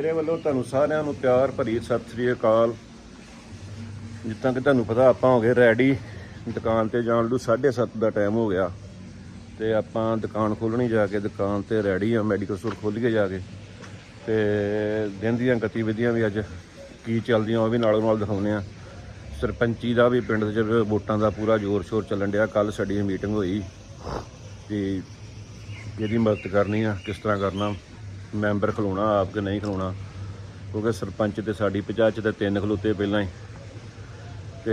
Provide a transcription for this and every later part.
ਮੇਰੇ ਵੱਲੋਂ ਤੁਹਾਨੂੰ ਸਾਰਿਆਂ ਨੂੰ ਪਿਆਰ ਭਰੀ ਸਤਿ ਸ੍ਰੀ ਅਕਾਲ। ਜਿੱਦਾਂ ਕਿ ਤੁਹਾਨੂੰ ਪਤਾ ਆਪਾਂ ਹੋ ਗਏ ਰੈਡੀ ਦੁਕਾਨ ਤੇ ਜਾਣ ਨੂੰ 7:30 ਦਾ ਟਾਈਮ ਹੋ ਗਿਆ। ਤੇ ਆਪਾਂ ਦੁਕਾਨ ਖੋਲਣੀ ਜਾ ਕੇ ਦੁਕਾਨ ਤੇ ਰੈਡੀ ਆ ਮੈਡੀਕਲ ਸਟੋਰ ਖੋਲੀਏ ਜਾ ਕੇ। ਤੇ ਦਿਨ ਦੀਆਂ ਗਤੀਵਿਧੀਆਂ ਵੀ ਅੱਜ ਕੀ ਚੱਲਦੀਆਂ ਉਹ ਵੀ ਨਾਲੋਂ ਨਾਲ ਦਿਖਾਉਂਦੇ ਆ। ਸਰਪੰਚੀ ਦਾ ਵੀ ਪਿੰਡ 'ਚ ਵੋਟਾਂ ਦਾ ਪੂਰਾ ਜ਼ੋਰ ਸ਼ੋਰ ਚੱਲਣ ਡਿਆ। ਕੱਲ ਸਾਡੀ ਮੀਟਿੰਗ ਹੋਈ ਕਿ ਜਿਹਦੀ ਮਦਦ ਕਰਨੀ ਆ, ਕਿਸ ਤਰ੍ਹਾਂ ਕਰਨਾ। ਮੈਂਬਰ ਖਲੋਣਾ, ਆਪ ਕਿ ਨਹੀਂ ਖਲੋਣਾ? ਕਿਉਂਕਿ ਸਰਪੰਚ ਤੇ ਸਾਡੀ ਪੰਚਾਇਤ ਤੇ ਤਿੰਨ ਖਲੋਤੇ ਪਹਿਲਾਂ ਹੀ। ਤੇ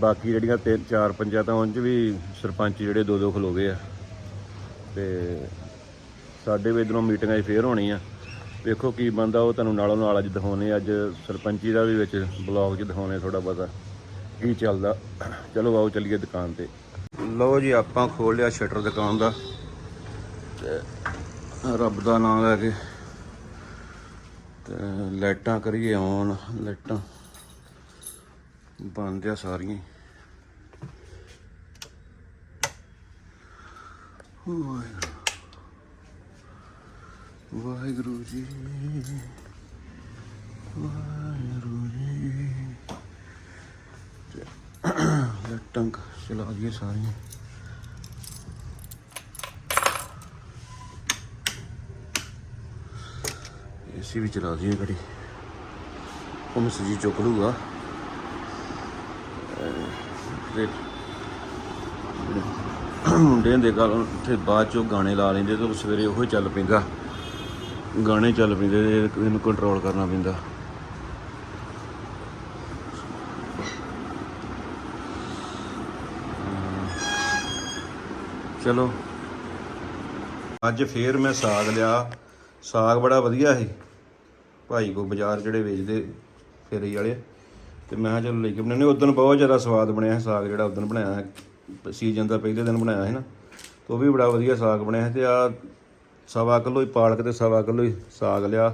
ਬਾਕੀ ਜਿਹੜੀਆਂ ਤਿੰਨ, ਚਾਰ ਪੰਚਾਇਤਾਂ ਉਹਨਾਂ ਵੀ ਸਰਪੰਚ ਜਿਹੜੇ ਦੋ ਦੋ ਖਲੋ ਗਏ ਆ। ਤੇ ਸਾਡੇ ਵੀ ਇੱਧਰੋਂ ਮੀਟਿੰਗਾਂ 'ਚ ਫੇਰ ਹੋਣੀ ਆ ਵੇਖੋ ਕੀ ਬੰਦਾ ਉਹ ਤੁਹਾਨੂੰ ਨਾਲੋਂ ਨਾਲ ਅੱਜ ਦਿਖਾਉਣੇ ਅੱਜ ਸਰਪੰਚੀ ਦਾ ਵੀ ਵਿੱਚ ਬਲੌਗ 'ਚ ਦਿਖਾਉਣੇ ਥੋੜਾ ਬਹੁਤਾ। ਕੀ ਚੱਲਦਾ? ਚਲੋ ਆਓ ਚੱਲੀਏ ਦੁਕਾਨ ਤੇ। ਲਓ ਜੀ, ਆਪਾਂ ਖੋਲ ਲਿਆ ਸ਼ਟਰ ਦੁਕਾਨ ਦਾ। ਤੇ ਰੱਬ ਦਾ ਨਾਮ ਲੈ ਕੇ। ਤੇ ਲਾਈਟਾਂ ਕਰੀਏ ਆਨ, ਲਾਈਟਾਂ। ਬੰਦ ਆ ਸਾਰੀਆਂ। ਵਾਹਿਗੁਰੂ ਵਾਹਿਗੁਰੂ ਜੀ ਵਾਹਿਗੁਰੂ ਜੀ। ਲਾਈਟਾਂ ਚਲਾ ਦਈਏ ਸਾਰੀਆਂ। ਏਸੀ ਵੀ ਚਲਾ ਦਈਏ ਘੜੀ। ਉਹ ਮਸਜੀ ਚੁੱਕ ਲੂਗਾ ਤੇ ਮੁੰਡੇ ਹੁੰਦੇ ਗੱਲ ਉੱਥੇ ਬਾਅਦ ਚੋਂ ਗਾਣੇ ਲਾ ਲੈਂਦੇ ਤੇ ਸਵੇਰੇ ਉਹੀ ਚੱਲ ਪੈਂਦਾ। ਗਾਣੇ ਚੱਲ ਪੈਂਦੇ ਇਹਨੂੰ ਕੰਟਰੋਲ ਕਰਨਾ ਪੈਂਦਾ। ਚਲੋ। ਅੱਜ ਫੇਰ ਮੈਂ ਸਾਗ ਲਿਆ। ਸਾਗ ਬੜਾ ਵਧੀਆ ਸੀ। ਭਾਈ ਕੋ ਬਾਜ਼ਾਰ ਜਿਹੜੇ ਵੇਚਦੇ ਫੇਰੀ ਵਾਲੇ ਤੇ ਮੈਂ ਕਿਹਾ ਚਲੋ ਲੈ ਕੇ ਬਣਾਉਣੇ ਉਦੋਂ ਬਹੁਤ ਜ਼ਿਆਦਾ ਸਵਾਦ ਬਣਿਆ ਸੀ ਸਾਗ ਜਿਹੜਾ ਉਦੋਂ ਬਣਾਇਆ ਸੀਜ਼ਨ ਦਾ ਪਹਿਲੇ ਦਿਨ ਬਣਾਇਆ ਹੈ ਨਾ। ਤੇ ਉਹ ਵੀ ਬੜਾ ਵਧੀਆ ਸਾਗ ਬਣਿਆ ਸੀ ਤੇ ਆ ਸਵਾ ਕਿਲੋ ਹੀ ਪਾਲਕ ਤੇ ਸਵਾ ਕਿਲੋ ਹੀ ਸਾਗ ਲਿਆ।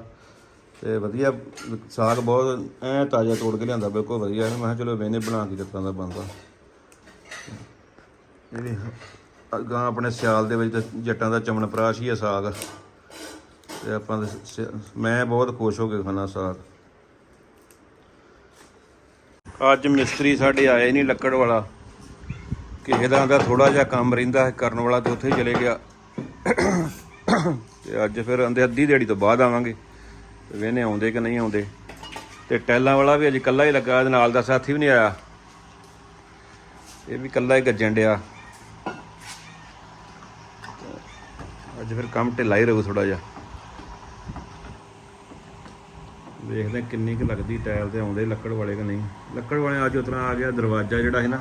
ਤੇ ਵਧੀਆ ਸਾਗ ਬਹੁਤ ਐ ਤਾਜ਼ਾ ਤੋੜ ਕੇ ਲਿਆਂਦਾ, ਬਿਲਕੁਲ ਵਧੀਆ ਹੈ। ਮੈਂ ਕਿਹਾ ਚਲੋ ਵੇਨੇ ਬਣਾ ਕੇ ਕਿਸ ਦਾ ਬਣਦਾ। ਇਹ ਵੀ ਆਪਣੇ ਸਿਆਲ ਦੇ ਵਿੱਚ ਤਾਂ ਜੱਟਾਂ ਦਾ ਚਮਨ ਪਰਾਸ਼ ਹੀ ਹੈ ਸਾਗ। ਤੇ ਆਪਾਂ ਤਾਂ ਸ- ਮੈਂ ਬਹੁਤ ਖੁਸ਼ ਹੋ ਕੇ ਖਾਣਾ ਸਾਗ। ਅੱਜ ਮਿਸਤਰੀ ਸਾਡੇ ਆਏ ਨਹੀਂ ਲੱਕੜ ਵਾਲਾ। ਕਿਸੇ ਦਾ ਦਾ ਥੋੜਾ ਜਿਹਾ ਕੰਮ ਰਹਿੰਦਾ ਹੈ ਕਰਨ ਵਾਲਾ ਤੇ ਉੱਥੇ ਚਲੇ ਗਿਆ। ਤੇ ਅੱਜ ਫਿਰ ਆਂਦੇ ਅੱਧੀ ਦਿਹਾੜੀ ਤੋਂ ਬਾਅਦ ਆਵਾਂਗੇ। ਤੇ ਵੇਨੇ ਆਉਂਦੇ ਕਿ ਨਹੀਂ ਆਉਂਦੇ। ਤੇ ਟੈਲਾਂ ਵਾਲਾ ਵੀ ਅੱਜ ਇਕੱਲਾ ਹੀ ਲੱਗਾ ਇਹਦੇ ਨਾਲ ਦਾ ਸਾਥੀ ਵੀ ਨਹੀਂ ਆਇਆ। ਇਹ ਵੀ ਇਕੱਲਾ ਹੀ ਗੱਜਣ ਡਿਆ। ਅੱਜ ਫਿਰ ਕੰਮ ਢਿੱਲਾ ਹੀ ਰਹੂ ਥੋੜਾ ਜਿਹਾ। ਦੇਖਦੇ ਕਿੰਨੀ ਕੁ ਲੱਗਦੀ ਟਾਇਲ ਤੇ ਆਉਂਦੇ ਲੱਕੜ ਵਾਲੇ ਕਿ ਨਹੀਂ। ਲੱਕੜ ਵਾਲੇ ਅੱਜ ਉਤਰਾ ਆ ਗਿਆ ਦਰਵਾਜ਼ਾ ਜਿਹੜਾ ਹੈ ਨਾ,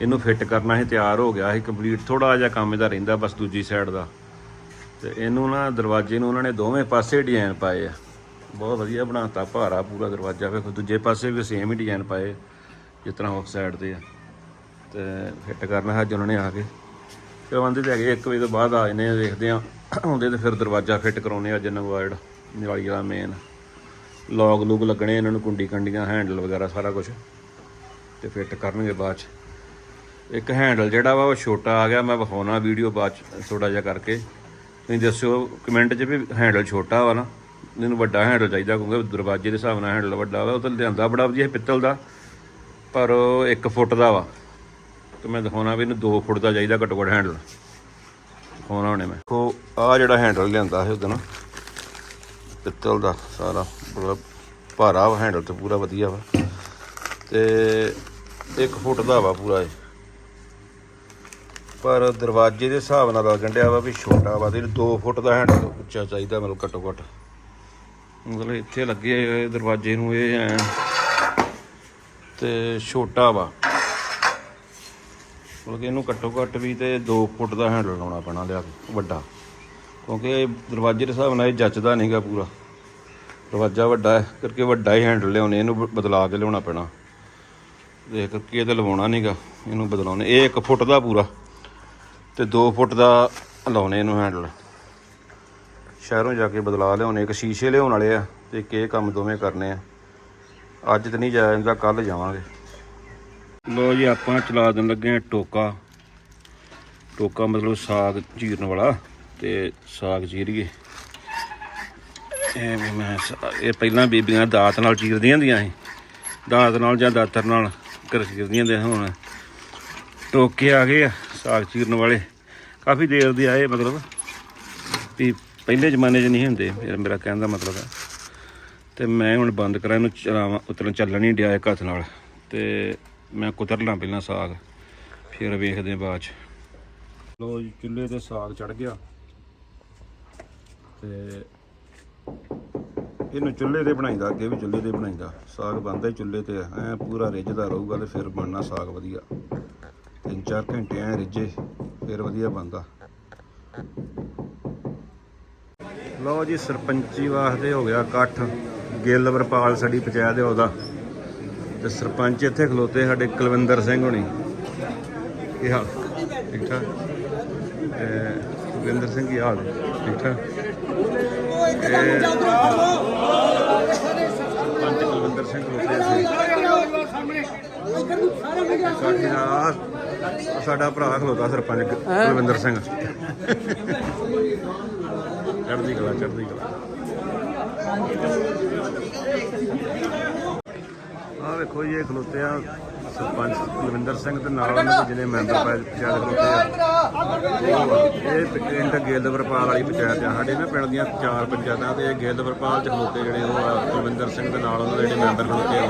ਇਹਨੂੰ ਫਿੱਟ ਕਰਨਾ ਹੈ ਤਿਆਰ ਹੋ ਗਿਆ ਹੈ ਕੰਪਲੀਟ ਥੋੜਾ ਜਿਹਾ ਕੰਮ ਇਹਦਾ ਰਹਿੰਦਾ ਬਸ ਦੂਜੀ ਸਾਈਡ ਦਾ। ਤੇ ਇਹਨੂੰ ਨਾ ਦਰਵਾਜ਼ੇ ਨੂੰ ਉਹਨਾਂ ਨੇ ਦੋਵੇਂ ਪਾਸੇ ਡਿਜ਼ਾਈਨ ਪਾਏ ਆ। ਬਹੁਤ ਵਧੀਆ ਬਣਾਤਾ ਭਾਰਾ ਪੂਰਾ ਦਰਵਾਜ਼ਾ। ਵੇਖੋ, ਦੂਜੇ ਪਾਸੇ ਵੀ ਸੇਮ ਹੀ ਡਿਜ਼ਾਈਨ ਪਾਏ ਜਿਸ ਤਰ੍ਹਾਂ ਉਸ ਸਾਈਡ ਤੇ ਆ। ਤੇ ਫਿੱਟ ਕਰਨਾ ਅੱਜ ਉਹਨਾਂ ਨੇ ਆ ਕੇ। ਤੇ ਉਹ ਆਂਦੇ ਤੇ ਹੈਗੇ 1 ਵਜੇ ਤੋਂ ਬਾਅਦ ਆ ਜਾਂਦੇ ਆ ਦੇਖਦੇ ਆ। ਆਉਂਦੇ ਤੇ ਫਿਰ ਦਰਵਾਜ਼ਾ ਫਿੱਟ ਕਰਾਉਣੇ ਅੱਜ ਨਵਾਇਡ ਨਿਵਾਲੀ ਵਾਲਾ ਮੇਨ ਲੌਗ ਲੂਗ ਲੱਗਣੇ, ਇਹਨਾਂ ਨੂੰ ਕੁੰਡੀ ਕੰਡੀਆਂ ਹੈਂਡਲ ਵਗੈਰਾ ਸਾਰਾ ਕੁਝ ਤੇ ਫਿੱਟ ਕਰਨਗੇ ਬਾਅਦ ਚ। ਇੱਕ ਹੈਂਡਲ ਜਿਹੜਾ ਵਾ, ਉਹ ਛੋਟਾ ਆ ਗਿਆ, ਮੈਂ ਵਿਖਾਉਣਾ ਵੀਡੀਓ ਬਾਅਦ ਚ ਥੋੜਾ ਜਿਹਾ ਕਰਕੇ। ਤੁਸੀਂ ਦੱਸਿਓ ਕਮੈਂਟ 'ਚ ਵੀ ਹੈਂਡਲ ਛੋਟਾ ਵਾ ਨਾ। ਇਹਨੂੰ ਵੱਡਾ ਹੈਂਡਲ ਚਾਹੀਦਾ, ਕਿਉਂਕਿ ਦਰਵਾਜ਼ੇ ਦੇ ਹਿਸਾਬ ਨਾਲ ਹੈਂਡਲ ਵੱਡਾ ਵਾ, ਉਹ ਤਾਂ ਲਿਆਂਦਾ ਬੜਾ ਵਧੀਆ ਪਿੱਤਲ ਦਾ। ਪਰ ਉਹ 1 ਫੁੱਟ ਦਾ ਵਾ। ਤੇ ਮੈਂ ਦਿਖਾਉਣਾ ਵੀ ਇਹਨੂੰ 2 ਫੁੱਟ ਦਾ ਚਾਹੀਦਾ ਘੱਟੋ ਘੱਟ ਹੈਂਡਲ ਦਿਖਾਉਣਾ ਹੁਣੇ ਮੈਂ। ਦੇਖੋ ਆ ਜਿਹੜਾ ਹੈਂਡਲ ਲਿਆਂਦਾ ਸੀ ਉਦੋਂ ਪਿੱਤਲ ਦਾ ਸਾਰਾ ਮਤਲਬ ਭਾਰਾ ਵਾ ਹੈਂਡਲ ਤੇ ਪੂਰਾ ਵਧੀਆ ਵਾ। ਤੇ 1 ਫੁੱਟ ਦਾ ਵਾ ਪੂਰਾ ਇਹ। ਪਰ ਦਰਵਾਜ਼ੇ ਦੇ ਹਿਸਾਬ ਨਾਲ ਲੱਗਣ ਡਿਆ ਵਾ ਵੀ ਛੋਟਾ ਵਾ, ਤੇ 2 ਫੁੱਟ ਦਾ ਹੈਂਡਲ ਉੱਚਾ ਚਾਹੀਦਾ ਮਤਲਬ ਘੱਟੋ ਘੱਟ। ਮਤਲਬ ਇੱਥੇ ਲੱਗੇ ਹੋਏ ਦਰਵਾਜ਼ੇ ਨੂੰ ਇਹ ਐ। ਤੇ ਛੋਟਾ ਵਾ। ਮਤਲਬ ਕਿ ਇਹਨੂੰ ਘੱਟੋ ਘੱਟ ਵੀ ਤੇ 2 ਫੁੱਟ ਦਾ ਹੈਂਡਲ ਲਾਉਣਾ ਪੈਣਾ ਲਿਆ ਵੱਡਾ। ਕਿਉਂਕਿ ਇਹ ਦਰਵਾਜ਼ੇ ਦੇ ਹਿਸਾਬ ਨਾਲ ਇਹ ਜੱਚਦਾ ਨਹੀਂਗਾ ਪੂਰਾ। ਦਰਵਾਜ਼ਾ ਵੱਡਾ ਹੈ, ਕਰਕੇ ਵੱਡਾ ਹੀ ਹੈਂਡਲ ਲਿਆਉਣੇ, ਇਹਨੂੰ ਬਦਲਾ ਕੇ ਲਿਆਉਣਾ ਪੈਣਾ। ਦੇਖ ਕਰਕੇ ਇਹ ਤਾਂ ਲਵਾਉਣਾ ਨਹੀਂਗਾ ਇਹਨੂੰ ਬਦਲਾਉਣੇ। ਇਹ 1 ਫੁੱਟ ਦਾ ਪੂਰਾ, ਤੇ 2 ਫੁੱਟ ਦਾ ਲਾਉਣੇ ਇਹਨੂੰ ਹੈਂਡਲ ਸ਼ਹਿਰੋਂ ਜਾ ਕੇ ਬਦਲਾ ਲਿਆਉਣੇ, ਇੱਕ ਸ਼ੀਸ਼ੇ ਲਿਆਉਣ ਵਾਲੇ ਆ, ਤੇ ਇੱਕ ਇਹ ਕੰਮ ਦੋਵੇਂ ਕਰਨੇ ਆ। ਅੱਜ ਤੇ ਨਹੀਂ ਜਾਇਆ ਜਾਂਦਾ, ਕੱਲ ਜਾਵਾਂਗੇ। ਲੋ ਜੀ, ਆਪਾਂ ਚਲਾ ਦੇਣ ਲੱਗੇ ਆ ਟੋਕਾ। ਟੋਕਾ ਮਤਲਬ ਸਾਗ ਚੀਰਨ ਵਾਲਾ। ਤੇ ਸਾਗ ਚੀਰੀਏ ਐਵੇਂ ਮੈਂ ਸ- ਇਹ ਪਹਿਲਾਂ ਬੀਬੀਆਂ ਦਾਤ ਨਾਲ ਚੀਰਦੀਆਂ ਹੁੰਦੀਆਂ ਸੀ। ਦਾਤ ਨਾਲ ਜਾਂ ਦਾਤਰ ਨਾਲ ਕਰ ਚੀਰਦੀਆਂ ਹੁੰਦੀਆਂ ਹੁਣ ਟੋਕੇ ਆ ਗਏ ਆ ਸਾਗ ਚੀਰਨ ਵਾਲੇ। ਕਾਫੀ ਦੇਰ ਦੇ ਆਏ ਮਤਲਬ ਵੀ ਪਹਿਲੇ ਜ਼ਮਾਨੇ 'ਚ ਨਹੀਂ ਹੁੰਦੇ, ਮੇਰਾ ਕਹਿਣ ਦਾ ਮਤਲਬ ਹੈ ਤੇ ਮੈਂ ਹੁਣ ਬੰਦ ਕਰਾਂ, ਇਹਨੂੰ ਚਲਾਵਾਂ ਉਤਰਨ ਚੱਲਣ ਨਹੀਂ ਡਿਆ ਇੱਕ ਹੱਥ ਨਾਲ। ਤੇ ਮੈਂ ਕੁਤਰ ਲਾਂ ਪਹਿਲਾਂ ਸਾਗ, ਫਿਰ ਵੇਖਦੇ ਬਾਅਦ ਚ। ਲੋ ਚੁੱਲ੍ਹੇ ਤੇ ਸਾਗ ਚੜ ਗਿਆ। ਤੇ ਇਹਨੂੰ ਚੁੱਲ੍ਹੇ ਤੇ ਬਣਾਈਦਾ, ਅੱਗੇ ਵੀ ਚੁੱਲ੍ਹੇ ਤੇ ਬਣਾਈਦਾ। ਸਾਗ ਬਣਦਾ ਹੀ ਚੁੱਲ੍ਹੇ ਤੇ ਐ ਪੂਰਾ ਰਿੱਝਦਾ ਰਹੂਗਾ ਤੇ ਫਿਰ ਬਣਨਾ ਸਾਗ ਵਧੀਆ। ਤਿੰਨ ਚਾਰ ਘੰਟੇ ਐ ਰਿੱਝੇ, ਫਿਰ ਵਧੀਆ ਬਣਦਾ। ਲਓ ਜੀ, ਸਰਪੰਚੀ ਵਾਸਤੇ ਹੋ ਗਿਆ ਇਕੱਠ। ਗਿੱਲ ਵਰਪਾਲ ਸਾਡੀ ਪੰਚਾਇਤ ਦੇ ਉਹਦਾ। ਤੇ ਸਰਪੰਚ ਇੱਥੇ ਖਲੋਤੇ ਸਾਡੇ ਕੁਲਵਿੰਦਰ ਸਿੰਘ ਹੋਣੀ। ਕੀ ਹਾਲ? ਠੀਕ ਠਾਕ? ਕੁਲਵਿੰਦਰ ਸਿੰਘ ਕੀ ਹਾਲ? ਠੀਕ ਠਾਕ? ਸਰਪੰਚ ਕੁਲਵਿੰਦਰ ਸਿੰਘ ਖਲੋਤੇ ਸੀ। ਸਾਡੇ ਨਾਲ ਸਾਡਾ ਭਰਾ ਖਲੋਤਾ ਸਰਪੰਚ ਕੁਲਵਿੰਦਰ ਸਿੰਘ। ਚੜ੍ਹਦੀ ਕਲਾ ਚੜ੍ਹਦੀ ਕਲਾ। ਆ ਵੇਖੋ ਜੀ ਇਹ ਖਲੋਤੇ ਆ ਸਰਪੰਚ ਕੁਲਵਿੰਦਰ ਸਿੰਘ ਤੇ ਨਾਲ ਉਹਨਾਂ ਦੇ ਜਿਹੜੇ ਮੈਂਬਰ ਪੰਚਾਇਤ ਖਲੋਤੇ ਆ। ਇਹ ਪਿੰਡ ਗੇਲਦਵਰਪਾਲ ਵਾਲੀ ਪੰਚਾਇਤ ਆ। ਸਾਡੇ ਨਾ ਪਿੰਡ ਦੀਆਂ ਚਾਰ ਪੰਚਾਇਤਾਂ ਤੇ ਇਹ ਗੇਲਦਵਰਪਾਲ ਚ ਖਲੋਤੇ ਜਿਹੜੇ ਉਹ ਆ, ਕੁਲਵਿੰਦਰ ਸਿੰਘ ਦੇ ਨਾਲ ਉਹਨਾਂ ਦੇ ਜਿਹੜੇ ਮੈਂਬਰ ਖਲੋਤੇ ਆ।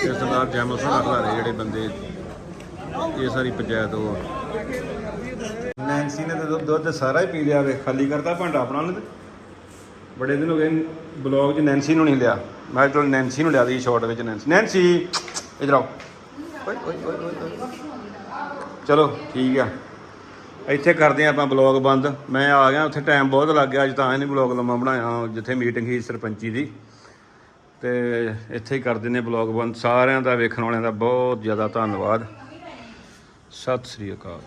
ਤੇ ਸਰਦਾਰ ਜੈਮਲ ਸਿੰਘ ਅਖਲਾਰੇ ਜਿਹੜੇ ਬੰਦੇ, ਇਹ ਸਾਰੀ ਪੰਚਾਇਤ ਉਹ ਆ। ਨੈਂਸੀ ਨੇ ਤਾਂ ਦੁੱਧ- ਸਾਰਾ ਹੀ ਪੀ ਲਿਆ ਵੇ। ਖਾਲੀ ਕਰਤਾ ਭਾਂਡਾ ਆਪਣਾ ਉਹਨੇ ਬੜੇ ਦਿਨ ਹੋ ਗਏ ਬਲੌਗ 'ਚ ਨੈਂਸੀ ਨੂੰ ਨਹੀਂ ਲਿਆ। ਮੈਂ ਚਲ ਨੈਂਸੀ ਨੂੰ ਲਿਆ ਦੀ ਸ਼ਾਰਟ ਵਿੱਚ ਨੈਂਸੀ ਨੈਂਸੀ ਇਧਰ ਆਓ। ਓਏ ਓਏ ਓਏ ਓਏ ਚਲੋ, ਠੀਕ ਆ। ਇੱਥੇ ਕਰਦੇ ਆ ਆਪਾਂ ਬਲੌਗ ਬੰਦ। ਮੈਂ ਆ ਗਿਆ, ਉੱਥੇ ਟਾਈਮ ਬਹੁਤ ਲੱਗ ਗਿਆ, ਅੱਜ ਤਾਂ ਇਹਨੇ ਬਲੌਗ ਲੰਮਾ ਬਣਾਇਆ, ਜਿੱਥੇ ਮੀਟਿੰਗ ਸੀ ਸਰਪੰਚੀ ਦੀ। ਤੇ ਇੱਥੇ ਹੀ ਕਰ ਦਿੰਦੇ ਬਲੌਗ ਬੰਦ। ਸਾਰਿਆਂ ਦਾ ਵੇਖਣ ਵਾਲਿਆਂ ਦਾ ਬਹੁਤ ਜ਼ਿਆਦਾ ਧੰਨਵਾਦ। ਸਤਿ ਸ੍ਰੀ ਅਕਾਲ।